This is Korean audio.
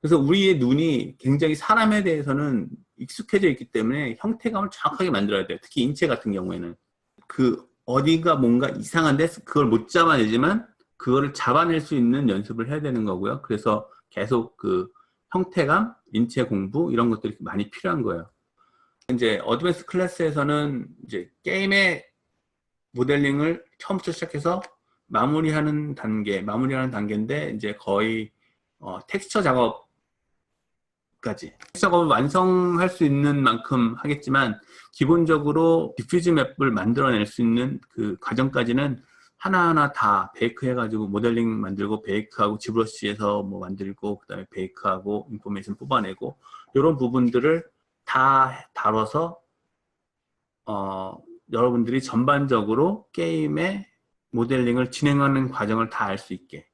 그래서 우리의 눈이 굉장히 사람에 대해서는 익숙해져 있기 때문에 형태감을 정확하게 만들어야 돼요. 특히 인체 같은 경우에는. 그 어디가 뭔가 이상한데 그걸 못 잡아내지만 그거를 잡아낼 수 있는 연습을 해야 되는 거고요. 그래서 계속 그 형태감, 인체 공부 이런 것들이 많이 필요한 거예요. 이제 어드밴스 클래스에서는 이제 게임의 모델링을 처음부터 시작해서 마무리하는 단계, 마무리하는 단계인데 이제 거의 어, 텍스처 작업 까지. 작업을 완성할 수 있는 만큼 하겠지만 기본적으로 디퓨즈 맵을 만들어낼 수 있는 그 과정까지는 하나하나 다 베이크 해가지고 모델링 만들고 베이크하고 지브러시에서 뭐 만들고 그 다음에 베이크하고 인포메이션 뽑아내고 이런 부분들을 다 다뤄서 어, 여러분들이 전반적으로 게임의 모델링을 진행하는 과정을 다 알 수 있게